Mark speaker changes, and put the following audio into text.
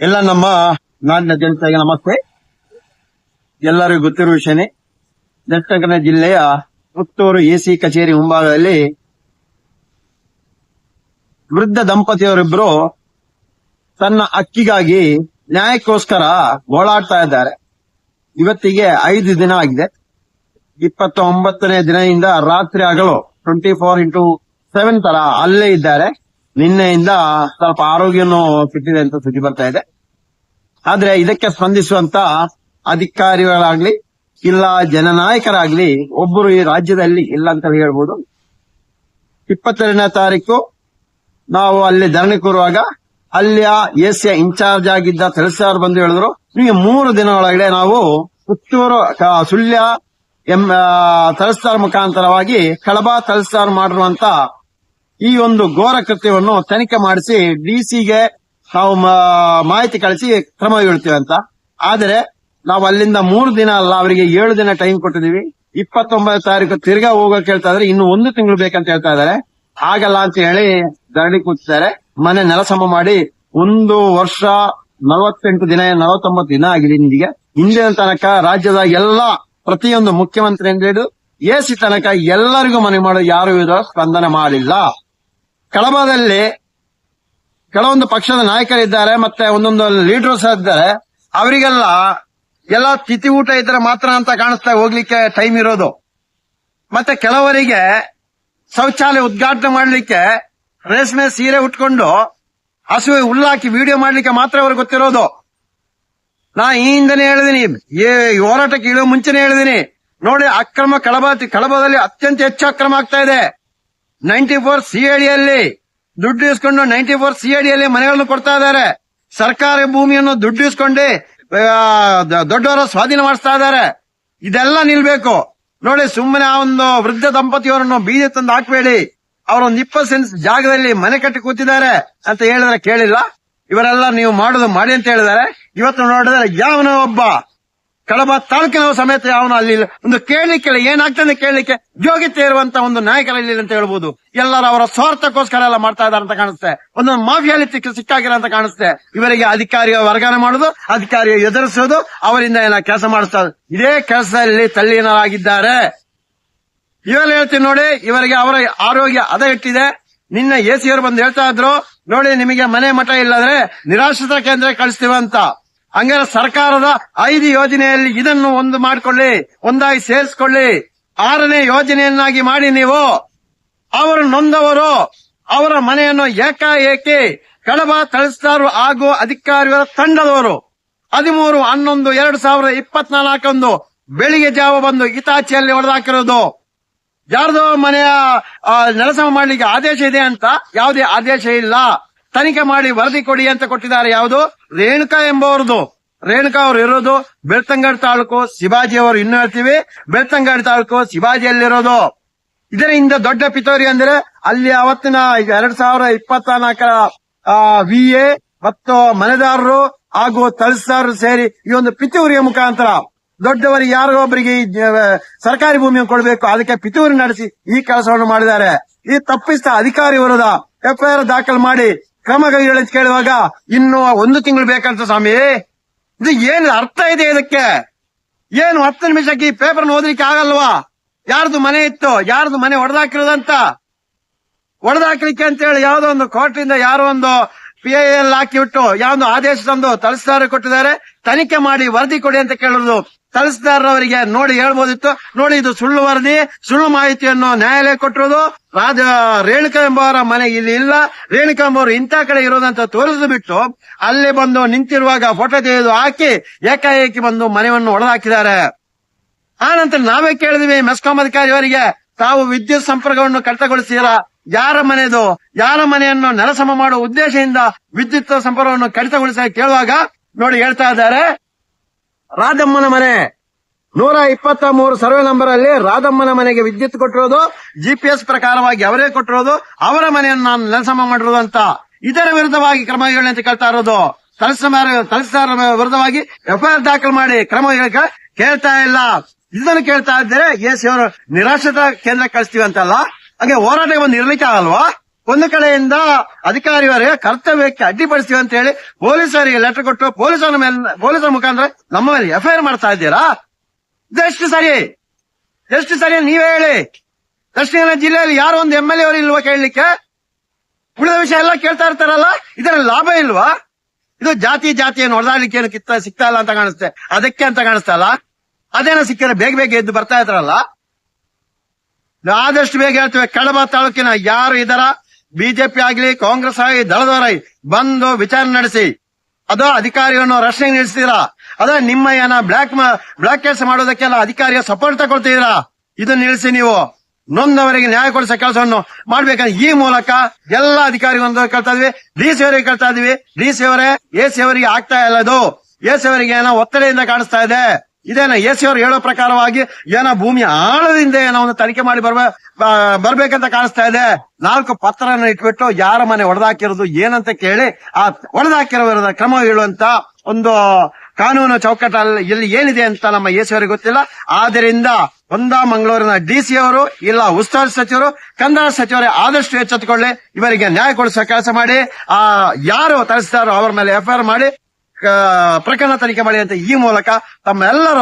Speaker 1: ಎಲ್ಲ ನಮ್ಮ ನಾಡಿನ ಜನತೆಗೆ ನಮಸ್ತೆ. ಎಲ್ಲರಿಗೂ ಗೊತ್ತಿರುವ ವಿಷಯನೇ, ದಕ್ಷಿಣ ಜಿಲ್ಲೆಯ ಪುತ್ತೂರು ಎಸಿ ಕಚೇರಿ ಮುಂಭಾಗದಲ್ಲಿ ವೃದ್ಧ ದಂಪತಿಯವರಿಬ್ರು ತನ್ನ ಅಕ್ಕಿಗಾಗಿ ನ್ಯಾಯಕ್ಕೋಸ್ಕರ ಓಡಾಡ್ತಾ ಇದ್ದಾರೆ. ಇವತ್ತಿಗೆ ಐದು ದಿನ ಆಗಿದೆ. ಇಪ್ಪತ್ತ ಒಂಬತ್ತನೇ ದಿನದಿಂದ ರಾತ್ರಿ ಆಗಲು ಟ್ವೆಂಟಿ ಫೋರ್ ಇಂಟು ಸೆವೆನ್ ತರ ಅಲ್ಲೇ ಇದ್ದಾರೆ. ನಿನ್ನೆಯಿಂದ ಸ್ವಲ್ಪ ಆರೋಗ್ಯನೂ ಕೆಟ್ಟಿದೆ ಅಂತ ಸುದ್ದಿ ಬರ್ತಾ ಇದೆ. ಆದ್ರೆ ಇದಕ್ಕೆ ಸ್ಪಂದಿಸುವಂತ ಅಧಿಕಾರಿಗಳಾಗ್ಲಿ, ಇಲ್ಲ ಜನನಾಯಕರಾಗ್ಲಿ, ಒಬ್ಬರು ಈ ರಾಜ್ಯದಲ್ಲಿ ಇಲ್ಲ ಅಂತ ಹೇಳ್ಬೋದು. ಇಪ್ಪತ್ತೆರಡನೇ ತಾರೀಕು ನಾವು ಅಲ್ಲಿ ಧರಣಿ ಕೂರುವಾಗ ಅಲ್ಲಿಯ ಎಸಿಯ ಇನ್ಚಾರ್ಜ್ ಆಗಿದ್ದ ತಹಸೀಲ್ದಾರ್ ಬಂದು ಹೇಳಿದ್ರು, ನಿಮಗೆ ಮೂರು ದಿನ ಒಳಗಡೆ ನಾವು ಪುತ್ತೂರು ಸುಳ್ಯ ಎಂ ತಹಸೀಲ್ದಾರ್ ಮುಖಾಂತರವಾಗಿ ಕಳಬ ತಹಸೀಲ್ದಾರ್ ಮಾಡಿರುವಂತ ಈ ಒಂದು ಘೋರ ಕೃತ್ಯವನ್ನು ತನಿಖೆ ಮಾಡಿಸಿ ಡಿಸಿಗೆ ನಾವು ಮಾಹಿತಿ ಕಳಿಸಿ ಕ್ರಮ ಹೇಳ್ತೇವೆ ಅಂತ. ಆದರೆ ನಾವು ಅಲ್ಲಿಂದ ಮೂರು ದಿನ ಅಲ್ಲ, ಅವರಿಗೆ ಏಳು ದಿನ ಟೈಮ್ ಕೊಟ್ಟಿದೀವಿ ಇಪ್ಪತ್ತೊಂಬತ್ತು ತಾರೀಕು ತಿರ್ಗಾ ಹೋಗೋಕೆ ಹೇಳ್ತಾ ಇದ್ರೆ ಇನ್ನು ಒಂದು ತಿಂಗಳು ಬೇಕಂತ ಹೇಳ್ತಾ ಇದಾರೆ ಆಗಲ್ಲ ಅಂತ ಹೇಳಿ ಧರಣಿ ಕೂತಿದ್ದಾರೆ. ಮನೆ ನೆಲಸಮ ಮಾಡಿ ಒಂದು ವರ್ಷ ನಲವತ್ತೆಂಟು ದಿನ, ನಲವತ್ತೊಂಬತ್ತು ದಿನ ಆಗಿದೆ ಇಂದಿಗೆ ಇಂದಿನ ತನಕ ರಾಜ್ಯದ ಎಲ್ಲಾ ಪ್ರತಿಯೊಂದು ಮುಖ್ಯಮಂತ್ರಿ ಹಿಡಿದು ಎಸಿ ತನಕ ಎಲ್ಲರಿಗೂ ಮನೆ ಮಾಡೋ ಯಾರು ಇದರ ಸ್ಪಂದನೆ ಮಾಡಿಲ್ಲ. ಕಳಬದಲ್ಲಿ ಕೆಲವೊಂದು ಪಕ್ಷದ ನಾಯಕರಿದ್ದಾರೆ, ಮತ್ತೆ ಒಂದೊಂದು ಲೀಡರ್ಸ್ ಇದ್ದಾರೆ. ಅವರಿಗೆಲ್ಲ ಎಲ್ಲ ತಿಥಿ ಊಟ ಇದ್ರೆ ಮಾತ್ರ ಅಂತ ಕಾಣಿಸ್ತಾ ಹೋಗ್ಲಿಕ್ಕೆ ಟೈಮ್ ಇರೋದು. ಮತ್ತೆ ಕೆಲವರಿಗೆ ಶೌಚಾಲಯ ಉದ್ಘಾಟನೆ ಮಾಡ್ಲಿಕ್ಕೆ ರೇಷ್ಮೆ ಸೀರೆ ಉಟ್ಕೊಂಡು ಹಸುವೆ ಉಲ್ಲಾಕಿ ವಿಡಿಯೋ ಮಾಡ್ಲಿಕ್ಕೆ ಮಾತ್ರ ಅವ್ರಿಗೆ ಗೊತ್ತಿರೋದು. ನಾ ಈ ಹಿಂದೆನೆ ಹೇಳಿದೀನಿ ಹೋರಾಟಕ್ಕೆ ಇಳುವ ಮುಂಚೆನೆ ಹೇಳಿದೀನಿ. ನೋಡಿ, ಅಕ್ರಮ ಕಳಬ ಕಳಬದಲ್ಲಿ ಅತ್ಯಂತ ಹೆಚ್ಚು ಅಕ್ರಮ ಆಗ್ತಾ ಇದೆ. ನೈಂಟಿ ಫೋರ್ ಸಿಐಡಿಯಲ್ಲಿ ದುಡ್ಡು ಇಸ್ಕೊಂಡು ನೈಂಟಿ ಫೋರ್ ಸಿಐಡಿಯಲ್ಲಿ ಮನೆಗಳನ್ನು ಕೊಡ್ತಾ ಇದ್ದಾರೆ. ಸರ್ಕಾರಿ ಭೂಮಿಯನ್ನು ದುಡ್ಡು ಇಸ್ಕೊಂಡು ದೊಡ್ಡವರ ಸ್ವಾಧೀನ ಮಾಡಿಸ್ತಾ ಇದ್ದಾರೆ. ಇದೆಲ್ಲ ನಿಲ್ಬೇಕು. ನೋಡಿ, ಸುಮ್ಮನೆ ಆ ಒಂದು ವೃದ್ಧ ದಂಪತಿಯವರನ್ನು ಬೀದಿ ತಂದು ಹಾಕ್ಬೇಡಿ. ಅವರೊಂದು ಇಪ್ಪತ್ತು ಸೆನ್ಸ್ ಜಾಗದಲ್ಲಿ ಮನೆ ಕಟ್ಟಿ ಕೂತಿದ್ದಾರೆ ಅಂತ ಹೇಳಿದ್ರೆ ಕೇಳಿಲ್ಲ. ಇವರೆಲ್ಲ ನೀವು ಮಾಡೋದು ಮಾಡಿ ಅಂತ ಹೇಳಿದ್ದಾರೆ. ಇವತ್ತು ನೋಡಿದ್ರೆ ಯಾವನೋ ಒಬ್ಬ ಕಳಬ ತಾಲೂಕಿನ ಸಮೇತ ಅವನು ಅಲ್ಲಿ ಒಂದು ಕೇಳಲಿಕ್ಕೆ ಏನಾಗ್ತದೆ ಕೇಳಲಿಕ್ಕೆ ಯೋಗ್ಯತೆ ಇರುವಂತ ಒಂದು ನಾಯಕರಲ್ಲಿ ಅಂತ ಹೇಳ್ಬೋದು. ಎಲ್ಲರೂ ಅವರ ಸ್ವಾರ್ಥಕ್ಕೋಸ್ಕರ ಎಲ್ಲ ಮಾಡ್ತಾ ಇದ್ದಾರೆ ಅಂತ ಕಾಣಿಸುತ್ತೆ. ಒಂದೊಂದು ಮಾಫಿಯಲ್ಲಿ ಸಿಕ್ಕ ಸಿಕ್ಕಾಗಿರೋ ಅಂತ ಕಾಣಿಸುತ್ತೆ. ಇವರಿಗೆ ಅಧಿಕಾರಿಯ ವರ್ಗಾವಣೆ ಮಾಡುದು, ಅಧಿಕಾರಿಯ ಎದುರಿಸೋದು, ಅವರಿಂದ ಏನ ಕೆಲಸ ಮಾಡಿಸ್ತಾ ಇದೇ ಕೆಲಸದಲ್ಲಿ ತಲ್ಲೀನರಾಗಿದ್ದಾರೆ. ಇವೆಲ್ಲ ಹೇಳ್ತೀನಿ ನೋಡಿ, ಇವರಿಗೆ ಅವರ ಆರೋಗ್ಯ ಅದ ಇಟ್ಟಿದೆ. ನಿನ್ನೆ ಎ ಸಿ ಅವರು ಬಂದು ಹೇಳ್ತಾ ಇದ್ರು, ನೋಡಿ, ನಿಮಗೆ ಮನೆ ಮಠ ಇಲ್ಲದ್ರೆ ನಿರಾಶ್ರಿತ ಕೇಂದ್ರ ಕಳಿಸ್ತೀವಂತ ಹಂಗಾರೆ ಸರ್ಕಾರದ ಐದು ಯೋಜನೆಯಲ್ಲಿ ಇದನ್ನು ಒಂದು ಮಾಡಿಕೊಳ್ಳಿ, ಒಂದಾಗಿ ಸೇರಿಸ್ಕೊಳ್ಳಿ. ಆರನೇ ಯೋಜನೆಯನ್ನಾಗಿ ಮಾಡಿ ನೀವು. ಅವರು ನೊಂದವರು, ಅವರ ಮನೆಯನ್ನು ಏಕಾಏಕಿ ಕಳಬ ತಳಿಸ್ತಾರು ಹಾಗೂ ಅಧಿಕಾರಿಗಳ ತಂಡದವರು. ಹದಿಮೂರು, ಹನ್ನೊಂದು, ಎರಡು ಸಾವಿರದ ಇಪ್ಪತ್ನಾಲ್ಕಂದು ಬೆಳಿಗ್ಗೆ ಜಾವ ಬಂದು ಹಿತಾಚಿಯಲ್ಲಿ ಹೊಡೆದಾಕಿರೋದು. ಯಾರ್ದೋ ಮನೆಯ ನೆಲಸಮ ಮಾಡಲಿಕ್ಕೆ ಆದೇಶ ಇದೆ ಅಂತ ಯಾವುದೇ ಆದೇಶ ಇಲ್ಲ. ತನಿಖೆ ಮಾಡಿ ವರದಿ ಕೊಡಿ ಅಂತ ಕೊಟ್ಟಿದ್ದಾರೆ ಯಾವುದು? ರೇಣುಕಾ ಎಂಬವರದು ರೇಣುಕಾ ಅವರು ಇರೋದು ಬೆಳ್ತಂಗಡಿ ತಾಲೂಕು ಶಿವಾಜಿ ಅವರು ಇನ್ನು ಹೇಳ್ತೀವಿ. ಬೆಳ್ತಂಗಡ್ ತಾಲೂಕು ಶಿವಾಜಿಯಲ್ಲಿರೋದು. ಇದರಿಂದ ದೊಡ್ಡ ಪಿತೋರಿ ಅಂದ್ರೆ ಅಲ್ಲಿ ಅವತ್ತಿನ ಎರಡ್ ಸಾವಿರ ಇಪ್ಪತ್ತ ನಾಲ್ಕರ ವಿ ಎ ಮತ್ತು ಮನೆದಾರರು ಹಾಗೂ ತಹಸೀಲ್ದಾರರು ಸೇರಿ ಈ ಒಂದು ಪಿತೂರಿಯ ಮುಖಾಂತರ ದೊಡ್ಡವರಿಗೆ ಯಾರೋ ಒಬ್ಬರಿಗೆ ಸರ್ಕಾರಿ ಭೂಮಿಯನ್ನು ಕೊಡಬೇಕು, ಅದಕ್ಕೆ ಪಿತೂರಿ ನಡೆಸಿ ಈ ಕೆಲಸವನ್ನು ಮಾಡಿದ್ದಾರೆ. ಈ ತಪ್ಪಿಸಿದ ಅಧಿಕಾರಿ ವಿರುದ್ಧ ಎಫ್ಐಆರ್ ದಾಖಲು ಮಾಡಿ ಕ್ರಮ ಅಂತ ಕೇಳುವಾಗ, ಇನ್ನು ಒಂದು ತಿಂಗಳು ಬೇಕಂತ ಸ್ವಾಮಿ? ಇದು ಏನು ಅರ್ಥ ಇದೆ ಇದಕ್ಕೆ? ಏನು ಹತ್ತು ನಿಮಿಷಕ್ಕೆ ಈ ಪೇಪರ್ ಓದಲಿಕ್ಕೆ ಆಗಲ್ವಾ? ಯಾರ್ದು ಮನೆ ಇತ್ತು, ಯಾರ್ದು ಮನೆ ಹೊಡೆದಾಕಿರೋದಂತ ಹೊಡೆದಾಕ್ಲಿಕ್ಕೆ ಅಂತ ಹೇಳಿ ಯಾವ್ದೋ ಒಂದು ಕೋರ್ಟಿಂದ ಯಾರೋ ಒಂದು ಪಿ ಐ ಎಲ್ ಹಾಕಿಬಿಟ್ಟು ಯಾವ್ದು ಆದೇಶ ತಂದು ತಹಸೀಲ್ದಾರ್ ಕೊಟ್ಟಿದ್ದಾರೆ, ತನಿಖೆ ಮಾಡಿ ವರದಿ ಕೊಡಿ ಅಂತ ಕೇಳೋದು ತಹಸೀಲ್ದಾರವರಿಗೆ ನೋಡಿ ಹೇಳ್ಬೋದಿತ್ತು. ನೋಡಿ ಇದು ಸುಳ್ಳು ವರದಿ, ಸುಳ್ಳು ಮಾಹಿತಿಯನ್ನು ನ್ಯಾಯಾಲಯ ಕೊಟ್ಟಿರೋದು. ರಾಜ ರೇಣುಕಾ ಎಂಬವರ ಮನೆ ಇಲ್ಲಿ ಇಲ್ಲ. ರೇಣುಕಾ ಎಂಬವರು ಇಂಥ ಕಡೆ ಇರೋದಂತ ತೋರಿಸಿ ಬಿಟ್ಟು ಅಲ್ಲಿ ಬಂದು ನಿಂತಿರುವಾಗ ಫೋಟೋ ತೆಗೆದು ಹಾಕಿ ಏಕಾಏಕಿ ಬಂದು ಮನೆಯನ್ನು ಹೊಡೆದಾಕಿದ್ದಾರೆ ಆ ನಂತರ ನಾವೇ ಕೇಳಿದ್ವಿ ಮೆಸ್ಕಾಂ ಅಧಿಕಾರಿಯವರಿಗೆ, ತಾವು ವಿದ್ಯುತ್ ಸಂಪರ್ಕವನ್ನು ಕಡಿತಗೊಳಿಸಿರ ಯಾರ ಮನೆದು ಯಾರ ಮನೆಯನ್ನು ನೆಲಸಮ ಮಾಡುವ ಉದ್ದೇಶದಿಂದ ವಿದ್ಯುತ್ ಸಂಪರ್ಕವನ್ನು ಕಡಿತಗೊಳಿಸ ಕೇಳುವಾಗ ನೋಡಿ ಹೇಳ್ತಾ ಇದ್ದಾರೆ, ರಾಧಮ್ಮನ ಮನೆ. ನೂರ ಇಪ್ಪತ್ತ ಮೂರು ಸರ್ವೆ ನಂಬರ್ ಅಲ್ಲಿ ರಾಧಮ್ಮನ ಮನೆಗೆ ವಿದ್ಯುತ್ ಕೊಟ್ಟಿರೋದು ಜಿಪಿಎಸ್ ಪ್ರಕಾರವಾಗಿ ಅವರೇ ಕೊಟ್ಟಿರೋದು, ಅವರ ಮನೆಯನ್ನು ನಾನು ನೆಲಸಮ ಮಾಡಿರೋದು ಅಂತ. ಇದರ ವಿರುದ್ಧವಾಗಿ ಕ್ರಮ ಅಂತ ಕೇಳ್ತಾ ಇರೋದು. ತಹಸೀಲ್ದಾರ್ ತಲಸಾರ ವಿರುದ್ಧವಾಗಿ ಎಫ್ಐಆರ್ ದಾಖಲು ಮಾಡಿ ಕ್ರಮ ಕೇಳ್ತಾ ಇಲ್ಲ. ಇದನ್ನು ಕೇಳ್ತಾ ಇದ್ದಾರೆ ಎಸ್ ಅವರು ನಿರಾಶ್ರಿತ ಕೇಂದ್ರ ಕಳಿಸ್ತೀವಿ ಅಂತಲ್ಲ. ಹಾಗೆ ಹೋರಾಟಕ್ಕೆ ಒಂದು ಇರ್ಲಿಕ್ಕೆ ಆಗಲ್ವಾ? ಒಂದು ಕಡೆಯಿಂದ ಅಧಿಕಾರಿಯವರಿಗೆ ಕರ್ತವ್ಯಕ್ಕೆ ಅಡ್ಡಿಪಡಿಸ್ತೀವಿ ಅಂತ ಹೇಳಿ ಪೊಲೀಸರಿಗೆ ಲೆಟರ್ ಕೊಟ್ಟು ಪೊಲೀಸರ ಮೇಲೆ, ಪೊಲೀಸರ ಮುಖಾಂತರ ನಮ್ಮ ಮೇಲೆ ಎಫ್ಐಆರ್ ಮಾಡ್ತಾ ಇದ್ದೀರಾ? ಎಷ್ಟು ಸರಿ. ಎಷ್ಟು ಸರಿ ನೀವೇ ಹೇಳಿ. ದಕ್ಷಿಣ ಕನ್ನಡ ಜಿಲ್ಲೆಯಲ್ಲಿ ಯಾರು ಒಂದು ಎಂ ಎಲ್ ಎ ಅವರು ಇಲ್ವಾ ಕೇಳಲಿಕ್ಕೆ? ಉಳಿದ ವಿಷಯ ಎಲ್ಲ ಕೇಳ್ತಾ ಇರ್ತಾರಲ್ಲ, ಇದರಲ್ಲಿ ಲಾಭ ಇಲ್ವಾ? ಇದು ಜಾತಿ ಜಾತಿಯನ್ನು ಹೊಡೆದಾಡ್ಲಿಕ್ಕೆ ಏನು ಕಿತ್ತ ಸಿಗ್ತಾ ಇಲ್ಲ ಅಂತ ಕಾಣಿಸುತ್ತೆ. ಅದಕ್ಕೆ ಅಂತ ಕಾಣಿಸ್ತಾ ಅಲ್ಲ ಅದೇನೋ ಸಿಕ್ಕಿದ್ರೆ ಬೇಗ ಬೇಗ ಎದ್ದು ಬರ್ತಾ ಇದ್ರಲ್ಲ. ಆದಷ್ಟು ಬೇಗ ಹೇಳ್ತೇವೆ, ಕಡಬ ತಾಲೂಕಿನ ಯಾರು ಇದರ ಬಿಜೆಪಿ ಆಗ್ಲಿ, ಕಾಂಗ್ರೆಸ್ ಆಗಲಿ, ದಳದವರಾಗಿ ಬಂದು ವಿಚಾರಣೆ ನಡೆಸಿ, ಅದು ಅಧಿಕಾರಿಗಳನ್ನು ರಕ್ಷಣೆ ನಡೆಸ್ತೀರಾ ಅದ ನಿಮ್ಮ ಏನ ಬ್ಲಾಕ್ ಬ್ಲಾಕ್ ಕೆಲಸ ಮಾಡೋದಕ್ಕೆಲ್ಲ ಅಧಿಕಾರಿಯ ಸಪೋರ್ಟ್ ತಗೊಳ್ತೀರಾ? ಇದನ್ನ ನಿಲ್ಲಿಸಿ ನೀವು. ನೊಂದವರಿಗೆ ನ್ಯಾಯ ಕೊಡಿಸೋ ಕೆಲಸವನ್ನು ಮಾಡ್ಬೇಕಂದ್ರೆ ಈ ಮೂಲಕ ಎಲ್ಲ ಅಧಿಕಾರಿಗಳನ್ನು ಕೇಳ್ತಾ ಇದ್ವಿ. ಡಿ ಸಿ ಅವರಿಗೆ ಕೇಳ್ತಾ ಇದ್ವಿ. ಡಿ ಸಿ ಅವರೇ, ಎ ಸಿ ಅವರಿಗೆ ಆಗ್ತಾ ಇಲ್ಲ ಅದು. ಎ ಸಿ ಅವರಿಗೆ ಏನೋ ಒತ್ತಡೆಯಿಂದ ಕಾಣಿಸ್ತಾ ಇದೆ. ಇದೇನ ಎಸ್ ಅವರು ಹೇಳೋ ಪ್ರಕಾರವಾಗಿ ಏನೋ ಭೂಮಿ ಆಳದಿಂದ ಏನೋ ಒಂದು ತನಿಖೆ ಮಾಡಿ ಬರ್ಬೇ ಬರ್ಬೇಕಂತ ಕಾಣಿಸ್ತಾ ಇದೆ. ನಾಲ್ಕು ಪತ್ರನ ಇಟ್ಬಿಟ್ಟು ಯಾರ ಮನೆ ಹೊಡೆದಾಕಿರೋದು ಏನಂತ ಕೇಳಿ ಆ ಹೊಡೆದಾಕಿರೋ ಕ್ರಮ ಹೇಳುವಂತ ಒಂದು ಕಾನೂನು ಚೌಕಟ್ಟಲ್ಲಿ ಇಲ್ಲಿ ಏನಿದೆ ಅಂತ ನಮ್ಮ ಎ ಸಿ ಅವರಿಗೆ ಗೊತ್ತಿಲ್ಲ. ಆದ್ದರಿಂದ ಒಂದ ಮಂಗಳೂರಿನ ಡಿ ಸಿ ಅವರು, ಇಲ್ಲ ಉಸ್ತುವಾರಿ ಸಚಿವರು, ಕಂದಾಯ ಸಚಿವರೇ ಆದಷ್ಟು ಎಚ್ಚೆತ್ತುಕೊಳ್ಳಿ. ಇವರಿಗೆ ನ್ಯಾಯ ಕೊಡಿಸೋ ಕೆಲಸ ಮಾಡಿ. ಆ, ಯಾರು ತರಿಸಿದಾರೋ ಅವರ ಮೇಲೆ ಎಫ್ಐಆರ್ ಮಾಡಿ. ಪ್ರಕರಣ ತನಿಖೆ ಮಾಡಿ ಅಂತ ಈ ಮೂಲಕ ತಮ್ಮೆಲ್ಲರ